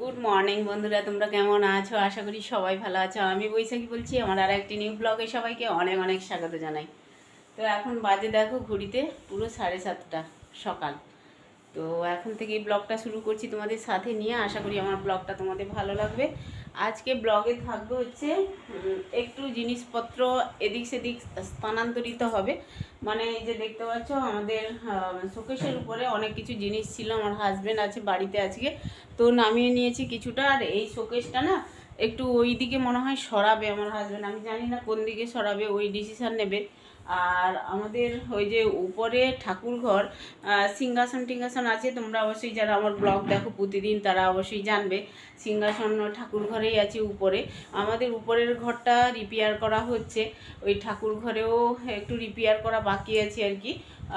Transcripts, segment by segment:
Good morning বন্ধুরা, তোমরা কেমন আছো? আশা করি সবাই ভালো আছো। আমি বৈশাখী বলছি, আমার আর একটি নিউ ব্লগে সবাইকে অনেক অনেক স্বাগত জানাই। তো এখন বাজে, দেখো, ঘুড়িতে পুরো সাড়ে সাতটা সকাল। তো এখন থেকে ব্লগটা শুরু করছি তোমাদের সাথে নিয়ে। আশা করি আমার ব্লগটা তোমাদের ভালো লাগবে। আজকে ব্লগে থাকবে হচ্ছে একটু জিনিসপত্র এদিক সেদিক স্থানান্তরিত হবে। মানে এই যে দেখতে পাচ্ছ, আমাদের শোকেশের উপরে অনেক কিছু জিনিস ছিল, আমার হাজব্যান্ড আছে বাড়িতে আজকে। তো নামিয়ে নিয়েছি কিছুটা, আর এই শোকেসটা না একটু ওই দিকে মনে হয় সরাবে আমার হাজব্যান্ড আমি জানি না কোন দিকে সরাবে, ওই ডিসিশান নেবে। আর আমাদের ওই যে উপরে ঠাকুর ঘর সিংহাসন টিংহাসন আছে, তোমরা অবশ্যই যারা আমার ব্লগ দেখো প্রতিদিন তারা অবশ্যই জানবে। সিংহাসন ঠাকুর ঘরেই আছে উপরে। আমাদের উপরের ঘরটা রিপেয়ার করা হচ্ছে। ওই ঠাকুর ঘরেও একটু রিপেয়ার করা বাকি আছে আর কি।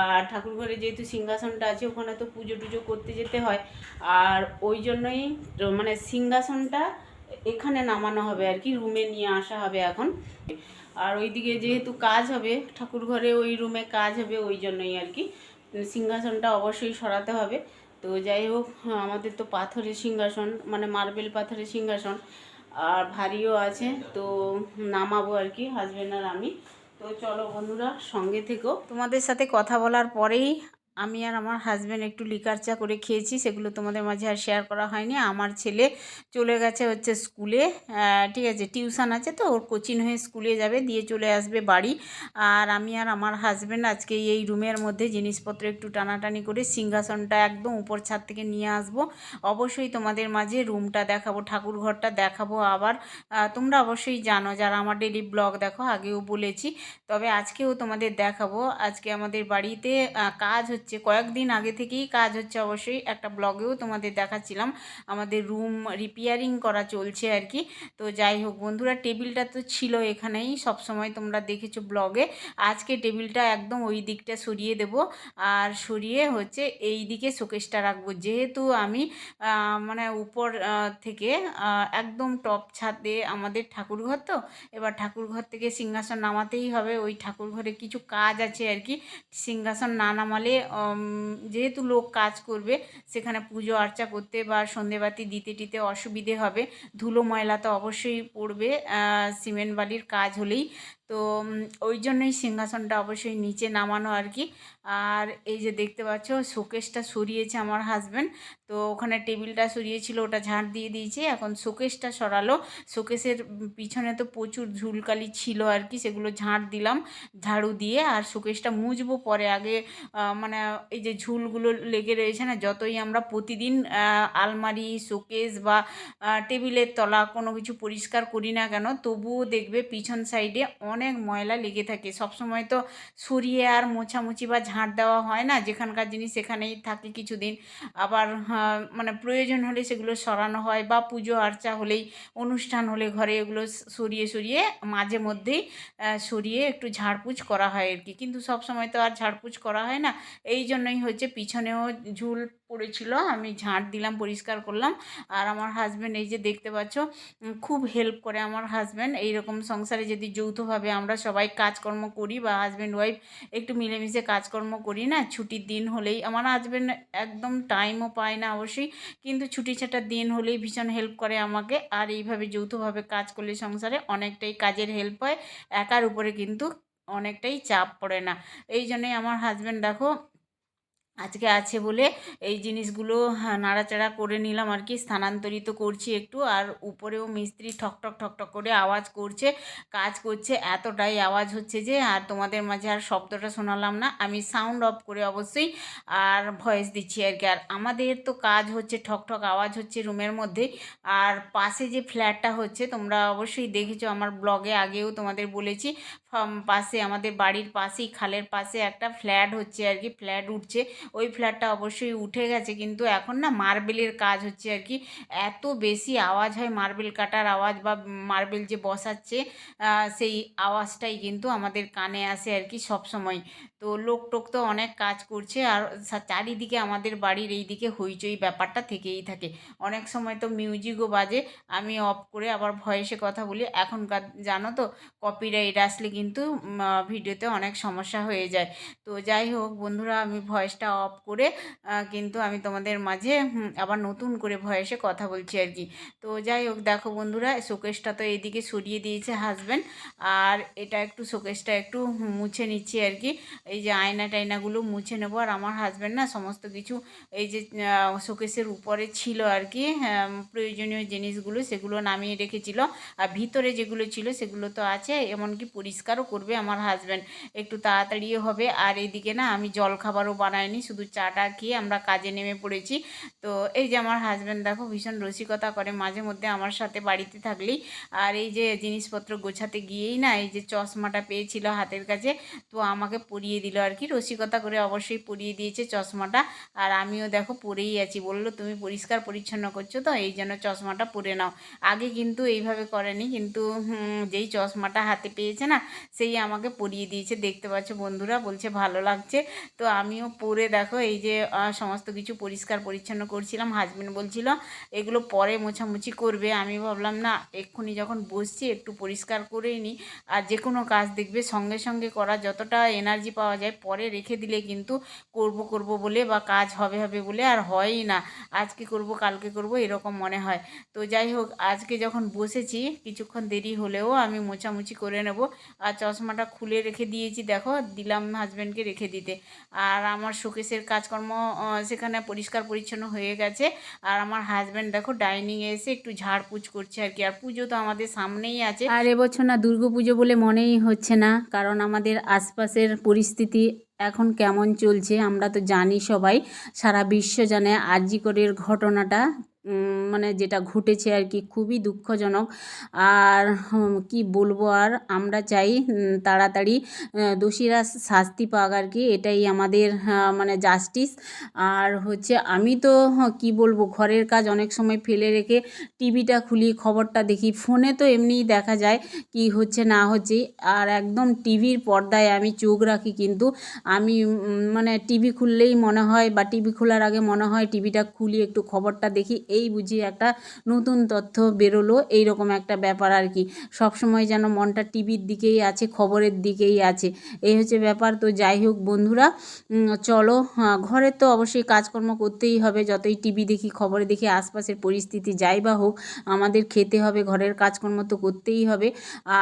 আর ঠাকুর ঘরে যেহেতু সিংহাসনটা আছে, ওখানে তো পুজো টুজো করতে যেতে হয়। আর ওই জন্যই মানে সিংহাসনটা এখানে নামানো হবে আর কি রুমে নিয়ে আসা হবে এখন। আর ওইদিকে যেহেতু কাজ হবে ঠাকুর ঘরে ওই রুমে কাজ হবে, ওই জন্যই আর কি। সিংহাসনটা অবশ্যই সরাতে হবে। তো যাই হোক, আমাদের তো পাথরের সিংহাসন মানে মার্বেল পাথরের সিংহাসন, আর ভারীও আছে। তো নামাবো আর কি হাজব্যান্ড আর আমি। তো চলো বন্ধুরা, সঙ্গে থেকো। তোমাদের সাথে কথা বলার পরেই আমি আর আমার হাজব্যান্ড একটু লিকার চা করে খেয়েছি, সেগুলো তোমাদের মাঝে আর শেয়ার করা হয়নি। আমার ছেলে চলে গেছে হচ্ছে স্কুলে ঠিক আছে টিউশন আছে তো, ওর কোচিং হয়ে স্কুলে যাবে, দিয়ে চলে আসবে বাড়ি। আর আমি আর আমার হাজব্যান্ড আজকে এই রুমের মধ্যে জিনিসপত্র একটু টানাটানি করে সিংহাসনটা একদম উপর ছাদ থেকে নিয়ে আসব। অবশ্যই তোমাদের মাঝে রুমটা দেখাবো, ঠাকুর ঘরটা দেখাবো আবার। তোমরা অবশ্যই জানো, যারা আমার ডেলি ব্লগ দেখো, আগেও বলেছি। তবে আজকেও তোমাদের দেখাবো, আজকে আমাদের বাড়িতে কাজ হচ্ছে কয়েকদিন আগে থেকেই কাজ হচ্ছে অবশ্যই। একটা ব্লগেও তোমাদের দেখাচ্ছিলাম। আমাদের রুম রিপেয়ারিং করা চলছে আর কি তো যাই হোক বন্ধুরা, টেবিলটা তো ছিল এখানেই। সব সময় তোমরা দেখেছ ব্লগে। আজকে টেবিলটা একদম ওই দিকটা সরিয়ে দেব। আর সরিয়ে হচ্ছে এই দিকে শোকেসটা রাখব। যেহেতু আমি মানে উপর থেকে একদম টপ ছাদে আমাদের ঠাকুরঘর তো, এবার ঠাকুরঘর থেকে সিংহাসন নামাতেই হবে। ওই ঠাকুরঘরে কিছু কাজ আছে আর কি সিংহাসন না নামালে যেহেতু লোক কাজ করবে, সেখানে পুজো আর্চা করতে বা সন্ধেবাতি দিতে টিতে অসুবিধে হবে। ধুলো ময়লা তো অবশ্যই পড়বে সিমেন্ট বালির কাজ হলেই। তো ওই জন্যই সিংহাসনটা অবশ্যই নিচে নামানো আর কি। আর এই যে দেখতে পাচ্ছ শোকেসটা সরিয়েছে আমার হাজব্যান্ড তো, ওখানে টেবিলটা সরিয়েছিল, ওটা ঝাঁট দিয়ে দিয়েছে। এখন শোকেসটা সরালো। শোকেসের পিছনে তো প্রচুর ঝুলকালি ছিল আর কি, সেগুলো ঝাঁট দিলাম, ঝাড়ু দিয়ে। আর শোকেসটা মুছবো পরে আগে মানে এই যে ঝুলগুলো লেগে রয়েছে না, যতই আমরা প্রতিদিন আলমারি শোকেস বা টেবিলের তলা কোনো কিছু পরিষ্কার করি না কেন, তবুও দেখবে পিছন সাইডে অনেক ময়লা লেগে থাকে। সবসময় তো সরিয়ে আর মোছামুছি বা ঝাঁট দেওয়া হয় না। যেখানকার জিনিস সেখানেই থাকে কিছুদিন। আবার মানে প্রয়োজন হলে সেগুলো সরানো হয় বা পুজো আর্চা হলেই, অনুষ্ঠান হলে ঘরে এগুলো সরিয়ে সরিয়ে মাঝে মধ্যেই সরিয়ে একটু ঝাড়পুছ করা হয় আর কি। কিন্তু সব সময় তো আর ঝাড়পুছ করা হয় না। এই জন্যই হচ্ছে পিছনেও ঝুল পড়েছিল, আমি ঝাঁট দিলাম, পরিষ্কার করলাম। আর আমার হাজব্যান্ড এই যে দেখতে পাচ্ছ খুব হেল্প করে আমার হাজব্যান্ড এইরকম সংসারে যদি যৌথভাবে আমরা সবাই কাজকর্ম করি বা হাজব্যান্ড ওয়াইফ একটু মিলেমিশে কাজকর্ম করি না? ছুটির দিন হলেই। আমার হাজব্যান্ড একদম টাইমও পায় না অবশ্যই, কিন্তু ছুটি ছাটার দিন হলেই ভীষণ হেল্প করে আমাকে। আর এইভাবে যৌথভাবে কাজ করলে সংসারে অনেকটাই কাজের হেল্প হয়। একার উপরে কিন্তু অনেকটাই চাপ পড়ে না। এই জন্যই আমার হাজব্যান্ড দেখো আজকে আছে বলে এই জিনিসগুলো নাড়াচাড়া করে নিলাম আর কি স্থানান্তরিত করছি একটু আর উপরেও মিস্ত্রি ঠক ঠক ঠক ঠক করে আওয়াজ করছে, কাজ করছে। এতটাই আওয়াজ হচ্ছে যে, আর তোমাদের মাঝে আর শব্দটা শোনালাম না। আমি সাউন্ড অফ করে অবশ্যই আর ভয়েস দিচ্ছি আর কি আর আমাদের তো কাজ হচ্ছে ঠক ঠক, আওয়াজ হচ্ছে রুমের মধ্যে। আর পাশে যে ফ্ল্যাটটা হচ্ছে, তোমরা অবশ্যই দেখেছ, আমার ব্লগে আগেও তোমাদের বলেছি পাশে, আমাদের বাড়ির পাশেই, খালের পাশে একটা ফ্ল্যাট হচ্ছে আর কি, ফ্ল্যাট উঠছে। ওই ফ্ল্যাটটা অবশ্যই উঠে গেছে, কিন্তু এখন না মার্বেলের কাজ হচ্ছে আর কি। এত বেশি আওয়াজ হয় মার্বেল কাটার আওয়াজ বা মার্বেল যে বসাচ্ছে সেই আওয়াজটাই কিন্তু আমাদের কানে আসে আর কি সব সময় তো লোক টোক তো অনেক কাজ করছে আর চারিদিকে আমাদের বাড়ির এই দিকে হইচই ব্যাপারটা থেকেই থাকে। অনেক সময় তো মিউজিকও বাজে, আমি অফ করে আবার ভয়েসে কথা বলি। এখনকার, জানো তো কপিরাইট আসলে কিন্তু ভিডিওতে অনেক সমস্যা হয়ে যায়। তো যাই হোক বন্ধুরা, আমি ভয়েসটা অফ করে কিন্তু আমি তোমাদের মাঝে আবার নতুন করে ভয়েসে কথা বলছি আর কি। তো যাই হোক, দেখো বন্ধুরা শোকেসটা তো এইদিকে সরিয়ে দিয়েছে হাজব্যান্ড আর এটা একটু শোকেসটা একটু মুছে নিচ্ছি আর কি। এই যে আয়না টায়নাগুলো মুছে নেব, আর আমার হাজব্যান্ড না সমস্ত কিছু, এই যে শোকেসের উপরে ছিল আর কি প্রয়োজনীয় জিনিসগুলো সেগুলো নামিয়ে রেখেছিল। আর ভিতরে যেগুলো ছিল সেগুলো তো আছে, এমনকি পরিষ্কারও করবে আমার হাজব্যান্ড একটু তাড়াতাড়িও হবে। আর এইদিকে না, আমি জল খাবারও বানাইনি, শুধু চাটা খেয়ে আমরা কাজে নেমে পড়েছি। তো এই যে আমার হাজব্যান্ড দেখো, ভীষণ রসিকতা করে মাঝে মধ্যে আমার সাথে বাড়িতে থাকলেই। আর এই যে জিনিসপত্র গোছাতে গিয়েই না, এই যে চশমাটা পেয়েছিল হাতের কাছে, তো আমাকে পরিয়ে দিল আর কি। রসিকতা করে অবশ্যই পরিয়ে দিয়েছে চশমাটা। আর আমিও দেখো পরেই আছি। বলল, তুমি পরিষ্কার পরিচ্ছন্ন করছ তো, এই জন্য চশমাটা পরে নাও। আগে কিন্তু এইভাবে করেনি, কিন্তু যেই চশমাটা হাতে পেয়েছে না সেই আমাকে পরিয়ে দিয়েছে। দেখতে পাচ্ছ বন্ধুরা, বলছে ভালো লাগছে। তো আমিও পরে দেখো এই যে সমস্ত কিছু পরিষ্কার পরিচ্ছন্ন করছিলাম। হাজবেন্ড বলছিল, এগুলো পরে মোছামুছি করবে। আমি ভাবলাম, না, এক্ষুনি যখন বসছি, একটু পরিষ্কার করেই নিই। আর যে কোনো কাজ দেখবে, সঙ্গে সঙ্গে করা যতটা এনার্জি পাওয়া যায়, পরে রেখে দিলে কিন্তু করব করব বলে বা কাজ হবে হবে বলে আর হয়ই না। আজকে করব, কালকে করব, এরকম মনে হয়। তো যাই হোক, আজকে যখন বসেছি, কিছুক্ষণ দেরি হলেও আমি মোছামুছি করে নেব। আর চশমাটা খুলে রেখে দিয়েছি, দেখো, দিলাম হাজব্যান্ডকে রেখে দিতে। আর আমার শোকেসের কাজকর্ম সেখানে পরিষ্কার পরিচ্ছন্ন হয়ে গেছে। আর আমার হাজব্যান্ড দেখো ডাইনিংয়ে এসে একটু ঝাড়পুছ করছে আর কি। আর পুজো তো আমাদের সামনেই আছে। আর এবছর না দুর্গা পুজো বলে মনেই হচ্ছে না, কারণ আমাদের আশপাশের পরিস্থিতি এখন কেমন চলছে আমরা তো জানি সবাই। সারা বিশ্ব জানে আরজিকরের ঘটনাটা মানে যেটা ঘটেছে আর কি খুবই দুঃখজনক। আর কি বলব আর, আমরা চাই তাড়াতাড়ি দোষীরা শাস্তি পাক আর কি, এটাই আমাদের মানে জাস্টিস আর হচ্ছে আমি তো কি বলব, ঘরের কাজ অনেক সময় ফেলে রেখে টিভিটা খুলি, খবরটা দেখি ফোনে তো এমনিই দেখা যায় কি হচ্ছে না হচ্ছে। আর একদম টিভির পর্দায় আমি চোখ রাখি কিন্তু আমি মানে টিভি খুললেই মনে হয় বা টিভি খোলার আগে মনে হয় টিভিটা খুলি, একটু খবরটা দেখি এই বুঝি একটা নতুন তথ্য বেরোলো এইরকম একটা ব্যাপার আর কি। সবসময় যেন মনটা টিভির দিকেই আছে খবরের দিকেই আছে। এই হচ্ছে ব্যাপার। তো যাই হোক বন্ধুরা চলো হ্যাঁ, ঘরে তো অবশ্যই কাজকর্ম করতেই হবে। যতই টিভি দেখি খবরে দেখি আশপাশের পরিস্থিতি যাই বা হোক আমাদের খেতে হবে ঘরের কাজকর্ম তো করতেই হবে।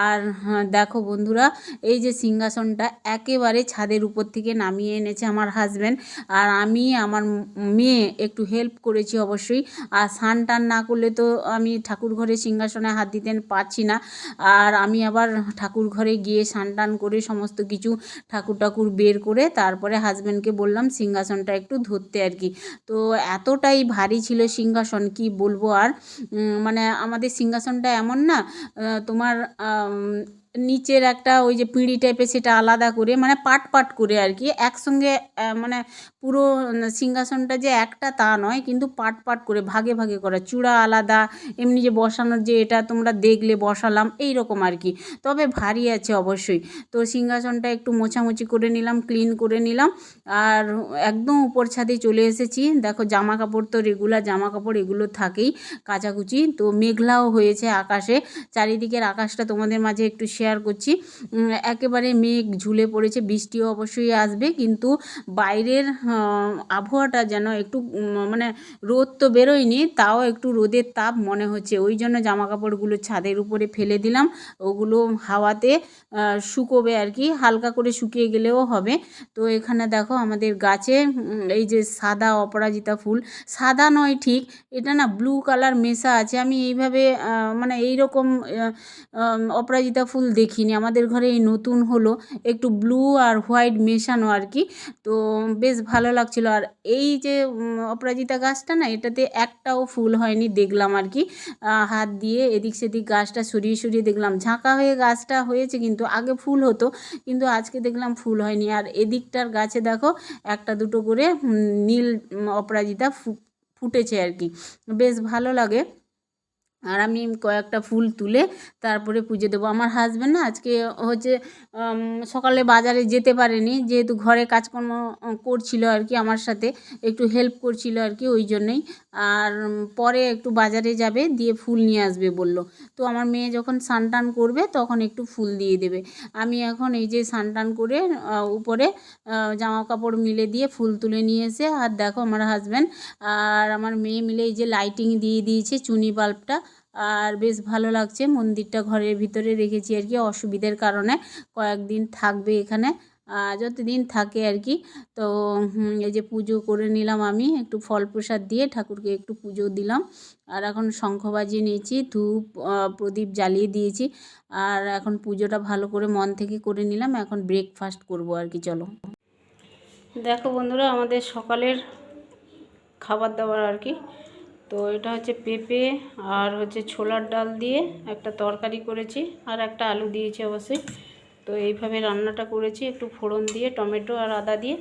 আর হ্যাঁ, দেখো বন্ধুরা এই যে সিংহাসনটা একেবারে ছাদের উপর থেকে নামিয়ে এনেছে আমার হাজব্যান্ড আর আমি আমার মেয়ে একটু হেল্প করেছি অবশ্যই। আর স্নান টান না করলে তো আমি ঠাকুর ঘরে সিংহাসনে হাত দিতে পারছি না। আর আমি আবার ঠাকুর ঘরে গিয়ে স্নান টান করে সমস্ত কিছু ঠাকুর ঠাকুর বের করে তারপরে হাজব্যান্ডকে বললাম, সিংহাসনটা একটু ধরতে আর কি। তো এতটাই ভারী ছিল সিংহাসন, কি বলব আর? মানে আমাদের সিংহাসনটা এমন না তোমার নিচের একটা ওই যে পিঁড়ি টাইপের সেটা আলাদা করে মানে পাট পাট করে আর কি, একসঙ্গে মানে পুরো সিংহাসনটা যে একটা তা নয়, কিন্তু পাট পাট করে, ভাগে ভাগে করা, চূড়া আলাদা, এমনি যে বসানোর যে এটা তোমরা দেখলে, বসালাম এই রকম আর কি। তবে ভারী আছে অবশ্যই। তো সিংহাসনটা একটু মোছামুছি করে নিলাম, ক্লিন করে নিলাম, আর একদম উপর ছাদে চলে এসেছি। দেখো জামা কাপড় তো রেগুলার জামা কাপড় এগুলো থাকেই, কাচাকুচি। তো মেঘলাও হয়েছে আকাশে। চারিদিকের আকাশটা তোমাদের মাঝে একটু শেয়ার করছি। একেবারে মেঘ ঝুলে পড়েছে, বৃষ্টিও অবশ্যই আসবে, কিন্তু বাইরের আবহাওয়াটা যেন একটু মানে রোদ তো বেরোয়নি, তাও একটু রোদের তাপ মনে হচ্ছে। ওই জন্য জামা কাপড়গুলো ছাদের উপরে ফেলে দিলাম। ওগুলো হাওয়াতে শুকোবে আর কি, হালকা করে শুকিয়ে গেলেও হবে। তো এখানে দেখো আমাদের গাছে এই যে সাদা অপরাজিতা ফুল। সাদা নয় ঠিক, এটা না ব্লু কালার মেশা আছে। আমি এইভাবে মানে এই রকম অপরাজিতা ফুল দেখিনি। আমাদের ঘরে এই নতুন হলো, একটু ব্লু আর হোয়াইট মেশানো আর কি। তো বেশ ভালো লাগছিল। আর এই যে অপরাজিতা গাছটা না, এটাতে একটাও ফুল হয়নি, দেখলাম আর কি। হাত দিয়ে এদিক সেদিক গাছটা সরিয়ে সরিয়ে দেখলাম। ঝাঁকা হয়ে গাছটা হয়েছে কিন্তু আগে ফুল হতো, কিন্তু আজকে দেখলাম ফুল হয়নি। আর এদিকটার গাছে দেখো, একটা দুটো করে নীল অপরাজিতা ফুটেছে আর কি। বেশ ভালো লাগে। আর আমি কয়েকটা ফুল তুলে তারপরে পুজো দেবো। আমার হাজব্যান্ড না আজকে হচ্ছে সকালে বাজারে যেতে পারেনি, যেহেতু ঘরে কাজকর্ম করছিল আর কি আমার সাথে, একটু হেল্প করছিল আর কি ওই জন্যই। আর পরে একটু বাজারে যাবে, দিয়ে ফুল নিয়ে আসবে বলল। তো আমার মেয়ে যখন স্নান টান করবে, তখন একটু ফুল দিয়ে দেবে। আমি এখন এই যে স্নান টান করে উপরে জামা কাপড় মিলে দিয়ে ফুল তুলে নিয়ে এসে, আর দেখো আমার হাজব্যান্ড আর আমার মেয়ে মিলে এই যে লাইটিং দিয়ে দিয়েছে চুনি বাল্বটা আর বেশ ভালো লাগছে। মন্দিরটা ঘরের ভিতরে রেখেছি আর কি, অসুবিধার কারণে কয়েকদিন থাকবে এখানে যতদিন থাকে আর কি। তো এই যে পুজো করে নিলাম আমি, একটু ফল প্রসাদ দিয়ে ঠাকুরকে একটু পুজো দিলাম। আর এখন শঙ্খ বাজিয়ে নিয়েছি, ধূপ প্রদীপ জ্বালিয়ে দিয়েছি। আর এখন পুজোটা ভালো করে মন থেকে করে নিলাম, এখন ব্রেকফাস্ট করব আর কি, চলো। দেখো বন্ধুরা, আমাদের সকালের খাবার দাবার আর কি। তো এটা হচ্ছে পেঁপে আর হচ্ছে ছোলার ডাল দিয়ে একটা তরকারি করেছি আর একটা আলু দিয়েছি অবশ্যই। তো এইভাবে রান্নাটা করেছি একটু ফোড়ন দিয়ে টমেটো আর আদা দিয়ে।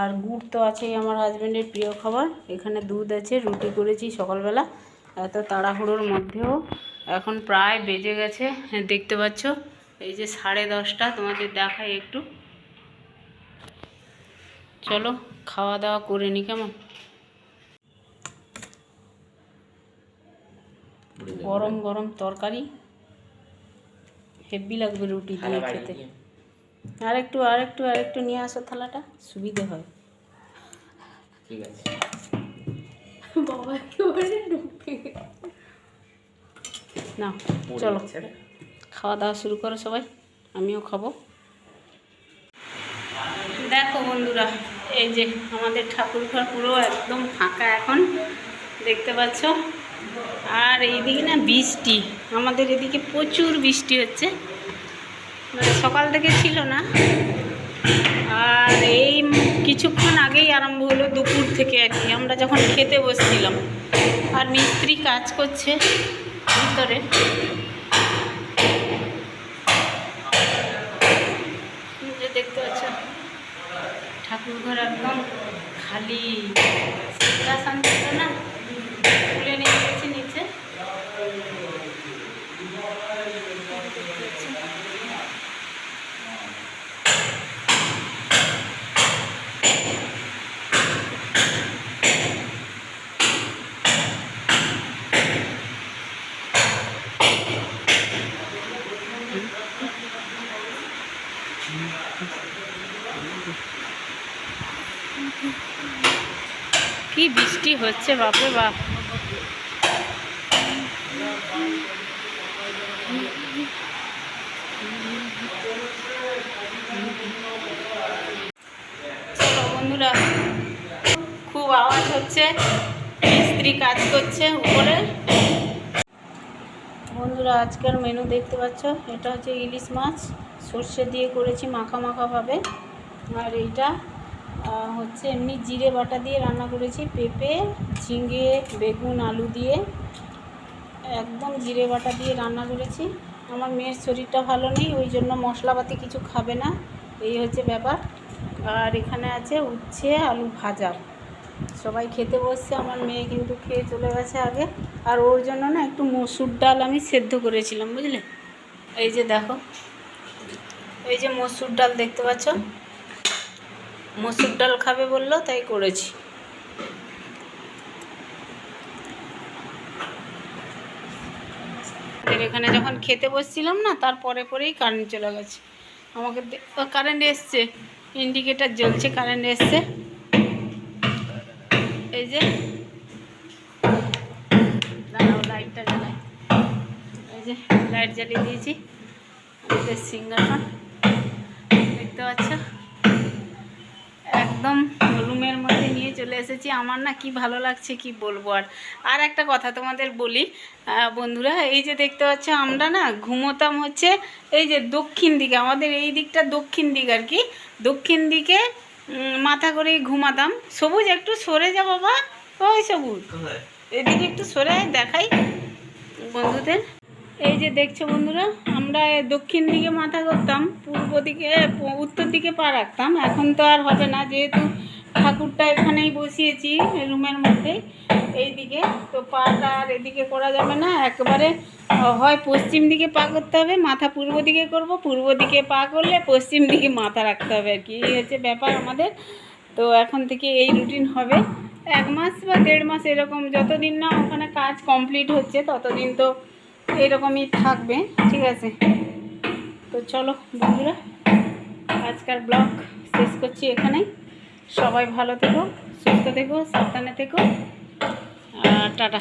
আর গুড় তো আছেই আমার হাজব্যান্ডের প্রিয় খাবার এখানে দুধ আছে রুটি করেছি সকালবেলা। এত তাড়াহুড়োর মধ্যেও এখন প্রায় বেজে গেছে হ্যাঁ, দেখতে পাচ্ছ? এই যে সাড়ে দশটা তোমাদের দেখাই একটু। চলো খাওয়া দাওয়া করে নি কেমন? গরম গরম তরকারি হেভি লাগবে রুটি দিয়ে খেতে। আর একটু আর একটু আর একটু নিয়ে আসো থালাটা সুবিধে হয়। ঠিক আছে। বাবা না চলো। খাওয়া দাওয়া শুরু করো সবাই আমিও খাব। দেখো বন্ধুরা এই যে আমাদের ঠাকুর ঘর পুরো একদম ফাঁকা এখন দেখতে পাচ্ছ? আর এইদিকে না বৃষ্টি, আমাদের এদিকে প্রচুর বৃষ্টি হচ্ছে। মানে সকাল থেকে ছিল না। আর এই কিছুক্ষণ আগেই আরম্ভ হলো দুপুর থেকে আর কি। আমরা যখন খেতে বসছিলাম, আর মিস্ত্রি কাজ করছে ভিতরে। দেখতে পাচ্ছ ঠাকুর ঘর একদম খালি। না নিয়ে গেছে নিচে কি বৃষ্টি হচ্ছে, বাপরে বাপ। বন্ধুরা, খুব আওয়াজ হচ্ছে, মিস্ত্রি কাজ করছে উপরে। বন্ধুরা, আজকের মেনু দেখতে পাচ্ছ, এটা হচ্ছে ইলিশ মাছ। সর্ষে দিয়ে করেছি মাখা মাখাভাবে। আর এইটা হচ্ছে এমনি জিরে বাটা দিয়ে রান্না করেছি, পেঁপে, ঝিঙে, বেগুন, আলু দিয়ে। একদম জিরে বাটা দিয়ে রান্না করেছি। আমার মেয়ের শরীরটা ভালো নেই, ওই জন্য মশলাপাতি কিছু খাবে না, এই হচ্ছে ব্যাপার। আর এখানে আছে উচ্ছে, আলু ভাজা। সবাই খেতে বসছে, আমার মেয়ে কিন্তু খেয়ে চলে গেছে আগে। আর ওর জন্য না একটু মসুর ডাল আমি সেদ্ধ করেছিলাম, বুঝলে? এই যে দেখো, এই যে মসুর ডাল দেখতে পাচ্ছ? মসুর ডাল খাবে বলল, তাই করেছি। এখানে যখন খেতে বসছিলাম না তারপরে পরেই কারেন্ট চলে গেছে। আমাকে কারেন্ট এসছে। ইন্ডিকেটার জ্বলছে কারেন্ট এসছে। এই যে। লাইটটা জ্বালাই। এই যে লাইট জ্বালিয়ে দিয়েছি। আমাদের সিঙ্গারটা দেখতে পাচ্ছ? একদম রুমের মধ্যে নিয়ে চলে এসেছি। আমার না কি ভালো লাগছে কি বলব আর। আর একটা কথা তোমাদের বলি বন্ধুরা এই যে দেখতে পাচ্ছ আমরা না ঘুমোতাম হচ্ছে এই যে দক্ষিণ দিকে আমাদের এই দিকটা দক্ষিণ দিক আর কি। দক্ষিণ দিকে মাথা করে ঘুমাতাম। সবুজ একটু সরে যা বাবা। ওই সবুজ। এদিকে একটু সরে দেখাই বন্ধুদের। এই যে দেখছ বন্ধুরা, আমরা দক্ষিণ দিকে মাথা করতাম পূর্ব দিকে, উত্তর দিকে পা রাখতাম। এখন তো আর হবে না, যেহেতু ঠাকুরটা এখানেই বসিয়েছি, রুমের মধ্যেই এইদিকে। তো পাটা আর এদিকে করা যাবে না, একবারে হয় পশ্চিম দিকে পা করতে হবে, মাথা পূর্ব দিকে করব, পূর্ব দিকে পা করলে পশ্চিম দিকে মাথা রাখতে হবে আর কি, এই হচ্ছে ব্যাপার আমাদের। তো এখন থেকে এই রুটিন হবে। এক মাস বা দেড় মাস এরকম, যতদিন না ওখানে কাজ কমপ্লিট হচ্ছে, ততদিন তো এরকমই থাকবে, ঠিক আছে? তো চলো বন্ধুরা আজকাল ব্লগ শেষ করছি এখানেই। সবাই ভালো থেকো, সুস্থ থেকো, সাবধানে থেকো। আর টাটা।